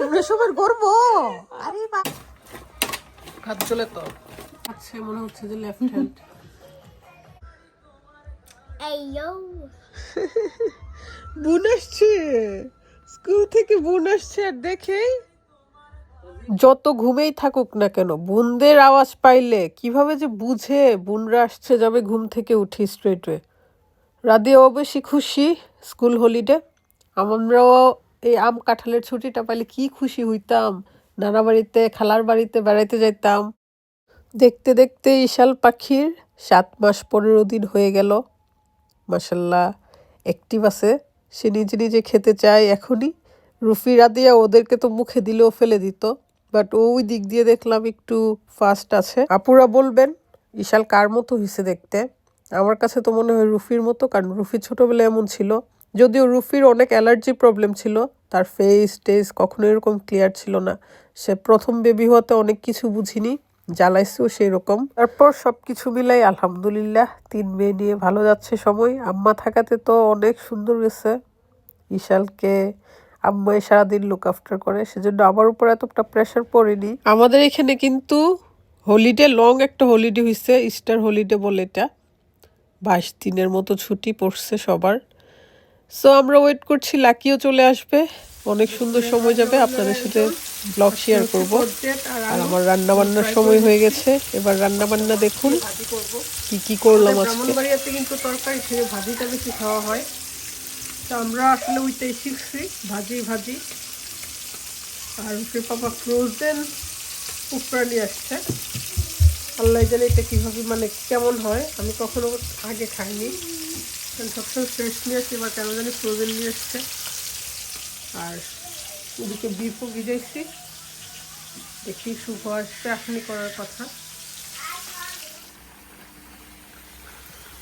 তোমরা সবার গর্ব। আরে বা হাত চলে তো। আচ্ছা মনে হচ্ছে যে লেফট হ্যান্ড Hey yo. বোন আসছে। স্কুল থেকে বোন আসছে আর দেখে। যত ঘুমেই থাকুক না কেন বোনদের আওয়াজ পাইলে কীভাবে যে বুঝে বোনরা আসছে যাবে ঘুম থেকে উঠি স্ট্রেট ওয়ে রাদিয়াও বেশি খুশি স্কুল হলিডে আমরাও এই আম কাঁঠালের ছুটিটা পাইলে কি খুশি হইতাম। নানা বাড়িতে, খালার বাড়িতে বেড়াইতে যাইতাম। দেখতে দেখতে ইশাল পাখির সাত মাস পনেরো দিন হয়ে গেল। মাসাল্লাহ অ্যাক্টিভ আছে। সে নিজে নিজে খেতে চায় এখনই। রুফি রাদিয়া ওদেরকে তো মুখে দিলেও ফেলে দিত। বাট ওই দিক দিয়ে দেখলাম একটু ফাস্ট আছে। আপুরা বলবেন ইশাল কার মতো হয়েছে দেখতে? আমার কাছে তো মনে হয় রুফির মতো, কারণ রুফি ছোটবেলায় এমন ছিল। যদিও রুফির অনেক অ্যালার্জি প্রবলেম ছিল, তার ফেস টেস কখনো এরকম ক্লিয়ার ছিল না। সে প্রথম বেবি হতে অনেক কিছু বুঝিনি, জ্বালাইছেও সেই রকম তারপর সব কিছু মিলাই আলহামদুলিল্লাহ, তিন মেয়ে নিয়ে ভালো যাচ্ছে সময়। আম্মা থাকাতে তো অনেক সুন্দর গেছে ইশালকে আম্মাই সারাদিন লুক আফটার করে, সেজন্য আমার উপর এতটা প্রেশার পড়েনি। আমাদের এখানে কিন্তু হলিডে লং একটা হলিডে হয়েছে ইস্টার হলিডে বলে এটা। বাইশ দিনের মতো ছুটি পড়ছে সবার। সো আমরা ওয়েট করছি লাকিও চলে আসবে। অনেক সুন্দর সময় যাবে আপনাদের সাথে ব্লগ শেয়ার করব। আর আমার রান্না বান্নার সময় হয়ে গেছে। এবার রান্না বান্না দেখুন কি কি করলাম আজকে। কিন্তু তরকারি থেকে ভাজিটা বেশি খাওয়া হয়। তো আমরা আসলে ওইটাই শিখছি ভাজি ভাজি। আর রুফির পাপা ফ্রোজেন কুকরা নিয়ে আসছে। আল্লাহ জানে এটা কীভাবে মানে কেমন হয় আমি কখনো আগে খাইনি। সবসময় ফ্রেশ নিয়ে আসছি বা কেন জানি ফ্রোজেন নিয়ে আসছে আর ওদিকে বিফও ভিজাইছি। দেখি শুভ আসছে এখনই করার কথা।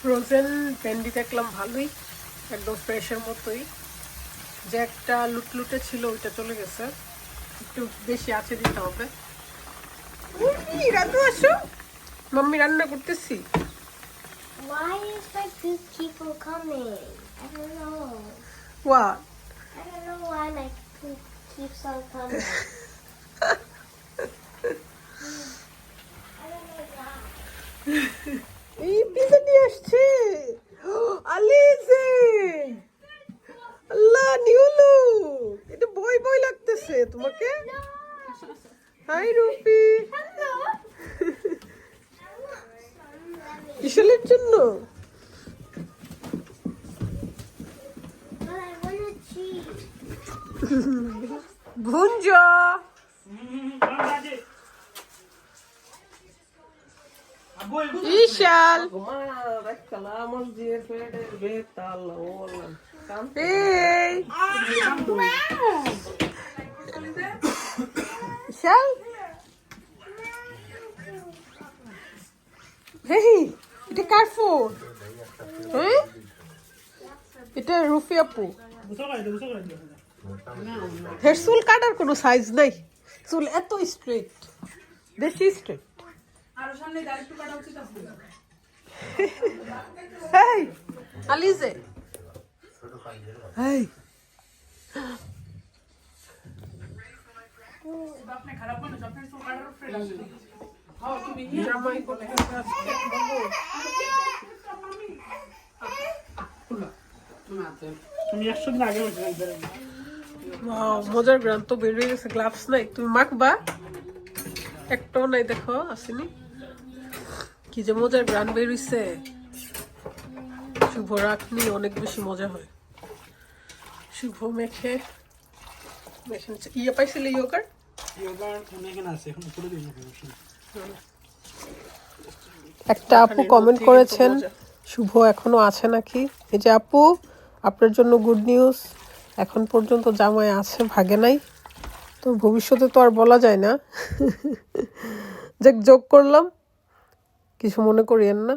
ফ্রোজেন ভেন্ডি দেখলাম ভালোই, একদম ফ্রেশের মতোই। যে একটা লুটলুটে ছিল, ওইটা চলে গেছে। একটু বেশি আছে দিতে হবে। মাম্মি রান্না করতেছি। Why is like these people coming? I don't know. What? I don't know why my poop keeps on coming. বিশালের জন্য? ভুঞ্জ বিশাল! বিশাল? হেই! এই এটা কার ফোন এটা রুফি হের চুল কাটার কোনো সাইজ নাই। চুল এত স্ট্রেট বেশি স্ট্রেট হেই, আলিজে। জামাই কোথায় আছে? মজার গ্রান তো বের হয়ে গেছে গ্লাভস নাই। তুমি মাখবা? একটাও নাই দেখো আসেনি। কি যে মজার গ্রান বের হইছে। শুভ রাখনি অনেক বেশি মজা হয়। শুভ মেখে। মেখে। ইয়ে পাইছিলে ইয়োগার? একটা আপু কমেন্ট করেছেন শুভ এখনও আছে নাকি? এই যে আপু আপনার জন্য গুড নিউজ এখন পর্যন্ত জামাই আছে ভাগে নাই। তো ভবিষ্যতে তো আর বলা যায় না। যে যোগ করলাম। কিছু মনে করিয়েন না।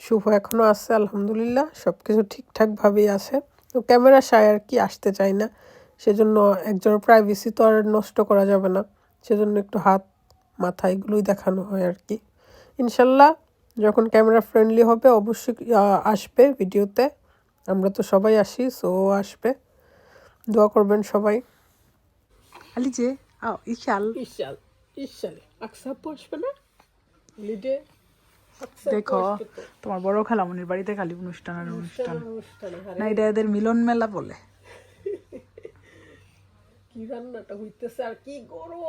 শুভ এখনও আছে আলহামদুলিল্লাহ সব কিছু ঠিকঠাকভাবেই আছে। তো ক্যামেরা সায় আর কি আসতে চাই না সেজন্য একজনের প্রাইভেসি তো আর নষ্ট করা যাবে না সেজন্য একটু হাত মাথা এগুলোই দেখানো হয় আর কি। ইনশাল্লাহ যখন ক্যামেরা ফ্রেন্ডলি হবে অবশ্যই আসবে ভিডিওতে। আমরা তো সবাই আসি সো আসবে। দোয়া করবেন সবাই। আলিজে আও ইশাল। ইশাল ইশাল। আকসাপু আসবে না? লিডে দেখো তোমার বড় খালামনির বাড়িতে খালি অনুষ্ঠান আর অনুষ্ঠান অনুষ্ঠানে। না এটা এদের মিলন মেলা বলে। কি রান্নাটা হইতেছে আর কি গরম।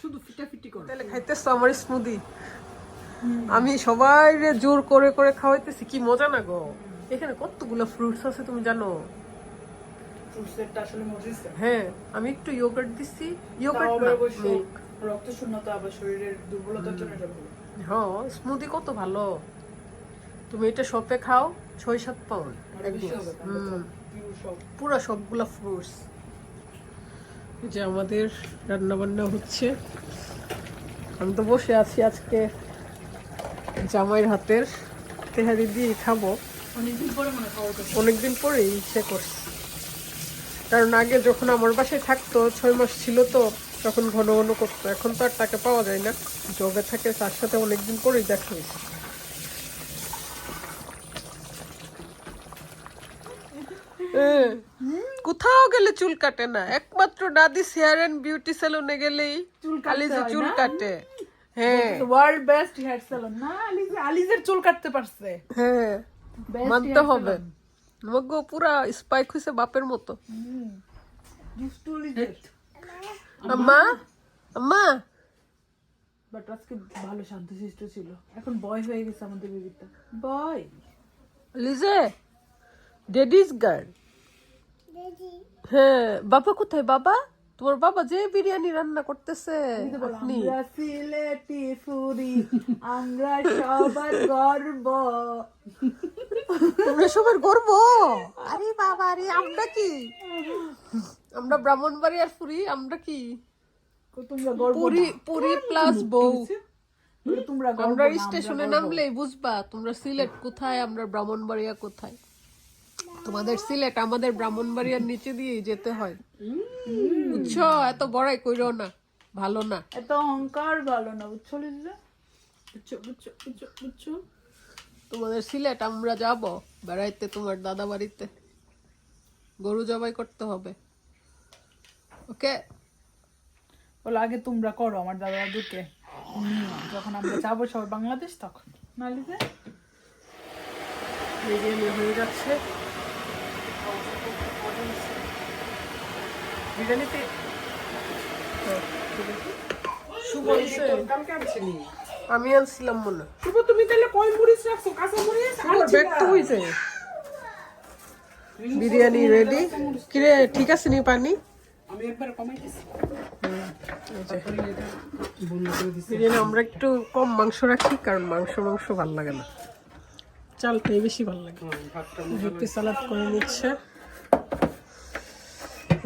শুধু ফিটাফিটি করে তাহলে খাইতেছো আমার স্মুদি আমি সবাই জোর করে করে খাওয়াইতেছি কি মজা না গো। এখানে কতগুলো ফ্রুটস আছে তুমি জানো? ফ্রুটসেরটা আসলে মজিছে হ্যাঁ আমি একটু ইয়োগার্ট দিছি। ইয়োগার্ট না রক্ত শূন্যতা আবার শরীরের দুর্বলতার জন্য এটা ভালো হ্যাঁ স্মুদি কত ভালো। তুমি এটা শপে খাও ছয় সাত পাউন্ড। পুরো সবগুলা ফ্রুটস যে আমাদের রান্না বান্না হচ্ছে। আমি তো বসে আছি আজকে জামাইয়ের হাতের তেহারি দিয়ে খাব। অনেকদিন পরে মনে অনেকদিন পরে ইচ্ছে করছে। কারণ আগে যখন আমার বাসায় থাকতো ছয় মাস ছিল তো তখন ঘন ঘন করতো। এখন তো আর তাকে পাওয়া যায় না। জবে থাকে তার সাথে অনেকদিন পরেই দেখা হয়েছে। কোথাও গেলে চুল কাটে না। একমাত্র দাদি হেয়ার এন্ড বিউটি সেলুনে গেলেই চুল কাটতে যে চুল কাটে। হ্যাঁ। ওয়ার্ল্ড বেস্ট হেয়ার সালন না আলিজে আলিজের চুল কাটতে পারছে। হ্যাঁ। মানতে হবে। মগো পুরা স্পাইক হয়েছে বাপের মতো। আম্মা। আম্মা। বাট আজকে ভালো শান্তশিষ্ট ছিল। এখন বয় হয়ে গেছে আমাদের বেবিটা বয় লিজে। ডেডিস গার্ল হ্যাঁ বাবা কোথায়? বাবা? তোমার বাবা যে বিরিয়ানি রান্না করতেছে আপনি? সিলেটি ফুরি আমরা সবার গর্ব। তোমরা সবার গর্ব? আরে বাবা আরে আমরা কি? আমরা ব্রাহ্মণবাড়ি আর পুরি আমরা কি? তোমরা গর্ব পুরি পুরি প্লাস বউ। তোমরা আমরা স্টেশনে নামলেই বুঝবা তোমরা সিলেট কোথায় আমরা ব্রাহ্মণবাড়িয়া কোথায়? তোমাদের সিলেট আমাদের ব্রাহ্মণবাড়িয়ার নিচে দিয়েই যেতে হয়। বুঝছ? এত বড়াই কইরো না ভালো না। এত অহংকার ভালো না বুঝছ লিজা? বুঝছ বুঝছ বুঝছ বুঝছ? তোমাদের সিলেট আমরা যাব বেড়াইতে তোমার দাদা বাড়িতে। গরু জবাই করতে হবে। ওকে? বলো আগে তোমরা করো আমার দাদা দাদুকে যখন আমরা যাব সবাই বাংলাদেশ তখন না লিজা? বিরিয়ানি হয়ে যাচ্ছে। বিরিয়ানিতে? শুভ হয়েছে? আমি আনছিলাম মনে শুভ তুমি তাহলে মরিচ রাখছো? কাঁচা আর হয়েছে। বিরিয়ানি রেডি কিরে ঠিক আছে নি পানি? আমি একবার কমাইতেছি। বিরিয়ানি আমরা একটু কম মাংস রাখি কারণ মাংস মাংস ভালো লাগে না। চালটাই বেশি ভালো লাগে। ভাতটা রুটি সালাদ করে নিচ্ছে।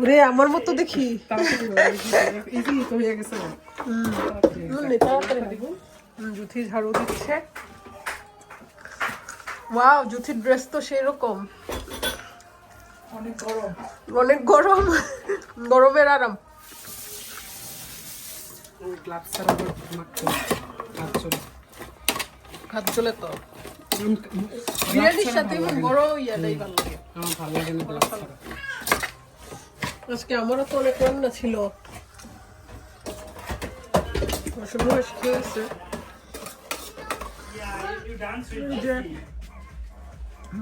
ওরে আমার মতো দেখি। জুথি ঝাড়ু দিচ্ছে। ওয়াও ড্রেস তো সেরকম। অনেক গরম। অনেক গরম গরমের আরাম। চলে তো। বিরিয়ানির সাথে বড় ভালো লাগে। ভালো লাগে আজকে আমারও তো অনেক রান্না ছিল। খেয়েছে।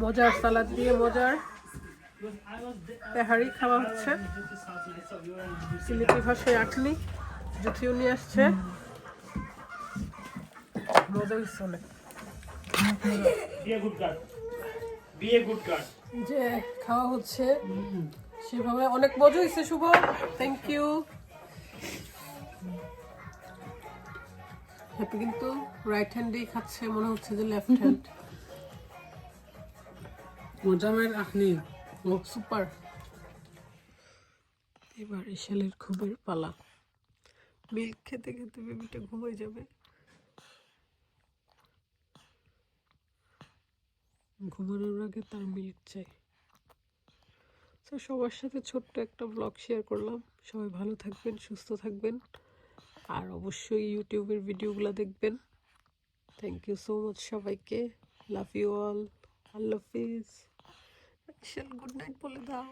মজার সালাদ দিয়ে মজার তেহারি খাওয়া হচ্ছে। সিলেটি ভাষায় আটনি জুথিও নিয়ে আসছে। মজা হচ্ছে অনেক যে খাওয়া হচ্ছে সেভাবে অনেক মজা হয়েছে, শুভ। থ্যাংক ইউ হ্যাপি কিন্তু রাইট হ্যান্ডেই খাচ্ছে, মনে হচ্ছে যে লেফট হ্যান্ড মজামের আখনি ও সুপার এবার ইশালের খুবের পালা। মিল্ক খেতে খেতে বেবিটা ঘুমাই যাবে। ঘুমানোর আগে তার মিল্ক চাই। তো সবার সাথে ছোট্ট একটা ব্লগ শেয়ার করলাম। সবাই ভালো থাকবেন, সুস্থ থাকবেন। আর অবশ্যই ইউটিউবের ভিডিওগুলো দেখবেন। থ্যাংক ইউ সো মাচ সবাইকে। লাভ ইউ অল আল্লাহ হাফিজ গুড নাইট বলে দাও।